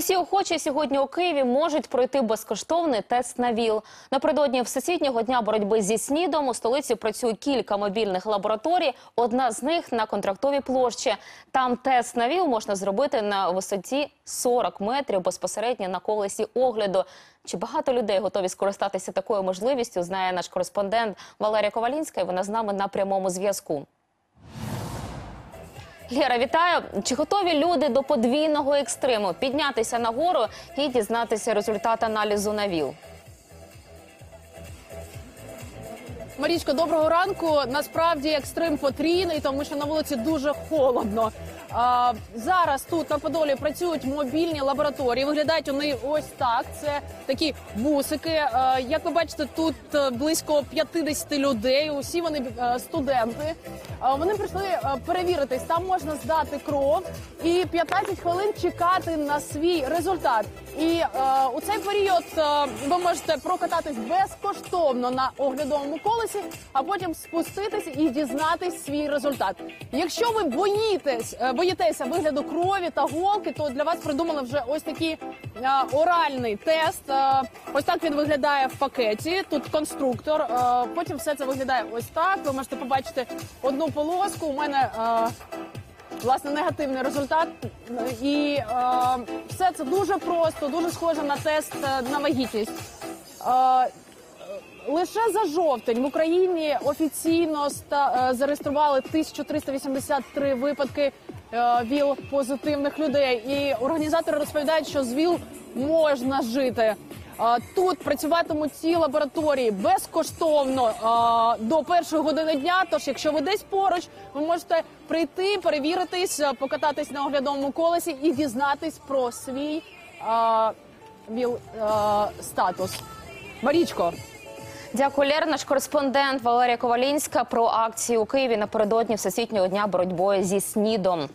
Усі охочі сьогодні у Києві можуть пройти безкоштовний тест на ВІЛ. Напередодні всесвітнього дня боротьби зі СНІДом у столиці працює кілька мобільних лабораторій. Одна з них на контрактовій площі. Там тест на ВІЛ можна зробити на висоті 40 метрів безпосередньо на колесі огляду. Чи багато людей готові скористатися такою можливістю? Знає наш кореспондент Валерія Ковалінська. і Вона з нами на прямому зв'язку. Лєра, вітаю. Чи готові люди до подвійного екстриму піднятися на гору і дізнатися результат аналізу на ВІЛ? Марічко, доброго ранку. Насправді екстрим потрійний, тому що на вулиці дуже холодно. А, зараз тут на Подолі працюють мобільні лабораторії. Виглядають вони ось так. Це такі бусики. А, як ви бачите, тут е, близько 50 людей. Усі вони е, студенти. А, вони прийшли е, перевіритись. Там можна здати кров і 15 хвилин чекати на свій результат. І е, у цей період е, ви можете прокататись безкоштовно на оглядовому колесі, а потім спуститись і дізнатись свій результат. Якщо ви боїтесь, е, боїтеся вигляду крові та голки, то для вас придумали вже ось такий е, оральний тест. Е, ось так він виглядає в пакеті. Тут конструктор. Е, потім все це виглядає ось так. Ви можете побачити одну полоску. У мене. Е, власне негативний результат. І е, все це дуже просто, дуже схоже на тест на вагітність. Е, Лише за жовтень в Україні офіційно е, зареєстрували 1383 випадки е, ВІЛ позитивних людей. І організатори розповідають, що з ВІЛ можна жити. Е, Тут працюватимуть ці лабораторії безкоштовно до першої години дня. Тож, якщо ви десь поруч, ви можете прийти, перевіритись, покататись на оглядовому колесі і дізнатись про свій ВІЛ статус. Марічко. Дякую, Лер. Наш кореспондент Валерія Ковалінська про акції у Києві напередодні всесвітнього дня боротьби зі СНІДом.